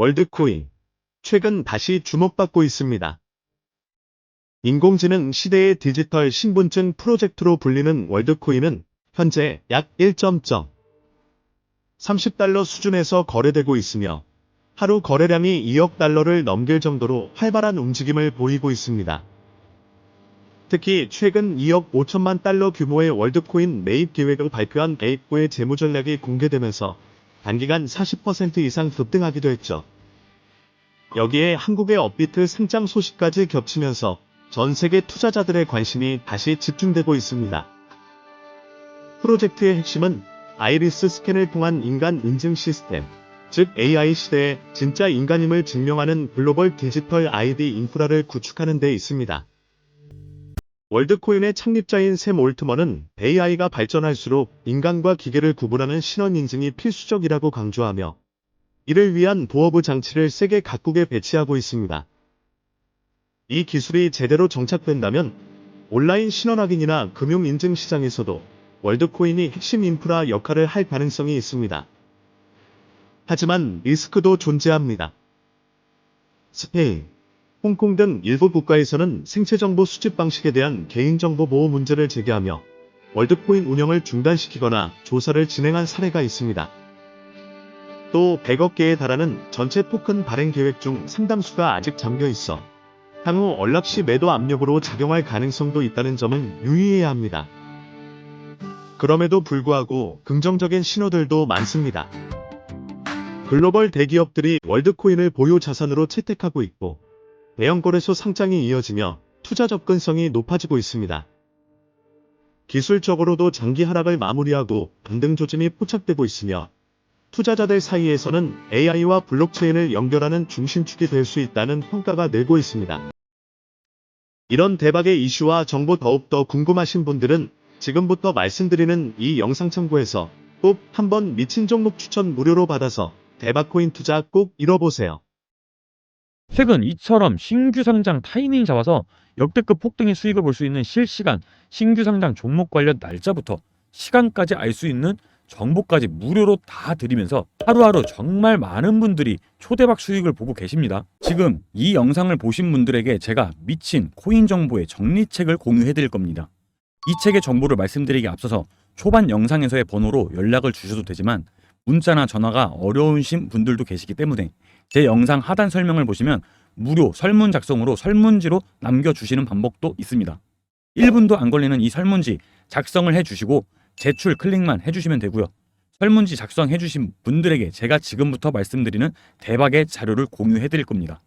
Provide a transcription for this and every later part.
월드코인. 최근 다시 주목받고 있습니다. 인공지능 시대의 디지털 신분증 프로젝트로 불리는 월드코인은 현재 약 1.30달러 수준에서 거래되고 있으며 하루 거래량이 2억 달러를 넘길 정도로 활발한 움직임을 보이고 있습니다. 특히 최근 2억 5천만 달러 규모의 월드코인 매입 계획을 발표한 에이코의 재무 전략이 공개되면서 단기간 40% 이상 급등하기도 했죠. 여기에 한국의 업비트 상장 소식까지 겹치면서 전 세계 투자자들의 관심이 다시 집중되고 있습니다. 프로젝트의 핵심은 아이리스 스캔을 통한 인간 인증 시스템, 즉 AI 시대에 진짜 인간임을 증명하는 글로벌 디지털 아이디 인프라를 구축하는 데 있습니다. 월드코인의 창립자인 샘 올트먼은 AI가 발전할수록 인간과 기계를 구분하는 신원 인증이 필수적이라고 강조하며 이를 위한 보호부 장치를 세계 각국에 배치하고 있습니다. 이 기술이 제대로 정착된다면 온라인 신원 확인이나 금융 인증 시장에서도 월드코인이 핵심 인프라 역할을 할 가능성이 있습니다. 하지만 리스크도 존재합니다. 스페인, 홍콩 등 일부 국가에서는 생체정보 수집 방식에 대한 개인정보 보호 문제를 제기하며 월드코인 운영을 중단시키거나 조사를 진행한 사례가 있습니다. 또 100억 개에 달하는 전체 토큰 발행 계획 중 상당수가 아직 잠겨 있어 향후 언락 시 매도 압력으로 작용할 가능성도 있다는 점은 유의해야 합니다. 그럼에도 불구하고 긍정적인 신호들도 많습니다. 글로벌 대기업들이 월드코인을 보유 자산으로 채택하고 있고 대형 거래소 상장이 이어지며 투자 접근성이 높아지고 있습니다. 기술적으로도 장기 하락을 마무리하고 반등 조짐이 포착되고 있으며 투자자들 사이에서는 AI와 블록체인을 연결하는 중심축이 될 수 있다는 평가가 늘고 있습니다. 이런 대박의 이슈와 정보 더욱더 궁금하신 분들은 지금부터 말씀드리는 이 영상 참고해서 꼭 한번 미친 종목 추천 무료로 받아서 대박 코인 투자 꼭 잃어보세요. 최근 이처럼 신규 상장 타이밍 잡아서 역대급 폭등의 수익을 볼 수 있는 실시간 신규 상장 종목 관련 날짜부터 시간까지 알 수 있는 정보까지 무료로 다 드리면서 하루하루 정말 많은 분들이 초대박 수익을 보고 계십니다. 지금 이 영상을 보신 분들에게 제가 미친 코인 정보의 정리책을 공유해 드릴 겁니다. 이 책의 정보를 말씀드리기 앞서서 초반 영상에서의 번호로 연락을 주셔도 되지만 문자나 전화가 어려우신 분들도 계시기 때문에 제 영상 하단 설명을 보시면 무료 설문 작성으로 설문지로 남겨주시는 방법도 있습니다. 1분도 안 걸리는 이 설문지 작성을 해주시고 제출 클릭만 해주시면 되고요. 설문지 작성해주신 분들에게 제가 지금부터 말씀드리는 대박의 자료를 공유해 드릴 겁니다.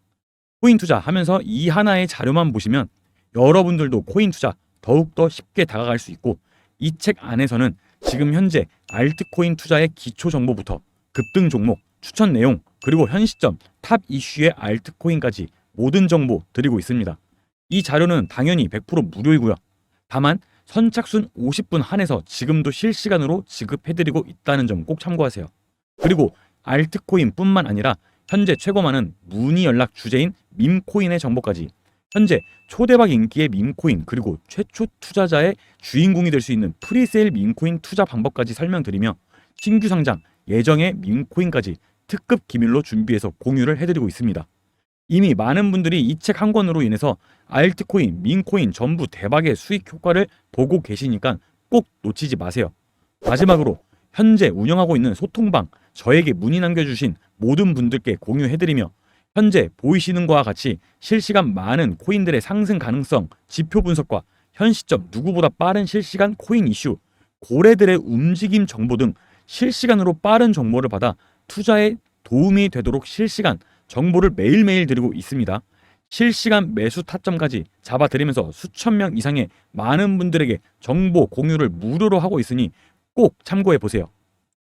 코인 투자 하면서 이 하나의 자료만 보시면 여러분들도 코인 투자 더욱더 쉽게 다가갈 수 있고 이 책 안에서는 지금 현재 알트코인 투자의 기초 정보부터 급등 종목, 추천 내용, 그리고 현 시점 탑 이슈의 알트코인까지 모든 정보 드리고 있습니다. 이 자료는 당연히 100% 무료이고요. 다만 선착순 50분 한해서 지금도 실시간으로 지급해드리고 있다는 점 꼭 참고하세요. 그리고 알트코인뿐만 아니라 현재 최고 많은 문의 연락 주제인 밈코인의 정보까지 현재 초대박 인기의 밈코인 그리고 최초 투자자의 주인공이 될 수 있는 프리세일 밈코인 투자 방법까지 설명드리며 신규 상장 예정의 밈코인까지 특급 기밀로 준비해서 공유를 해드리고 있습니다. 이미 많은 분들이 이 책 한 권으로 인해서 알트코인, 민코인 전부 대박의 수익 효과를 보고 계시니까 꼭 놓치지 마세요. 마지막으로 현재 운영하고 있는 소통방 저에게 문의 남겨주신 모든 분들께 공유해드리며 현재 보이시는 것과 같이 실시간 많은 코인들의 상승 가능성, 지표 분석과 현 시점 누구보다 빠른 실시간 코인 이슈, 고래들의 움직임 정보 등 실시간으로 빠른 정보를 받아 투자에 도움이 되도록 실시간 정보를 매일매일 드리고 있습니다. 실시간 매수 타점까지 잡아드리면서 수천 명 이상의 많은 분들에게 정보 공유를 무료로 하고 있으니 꼭 참고해 보세요.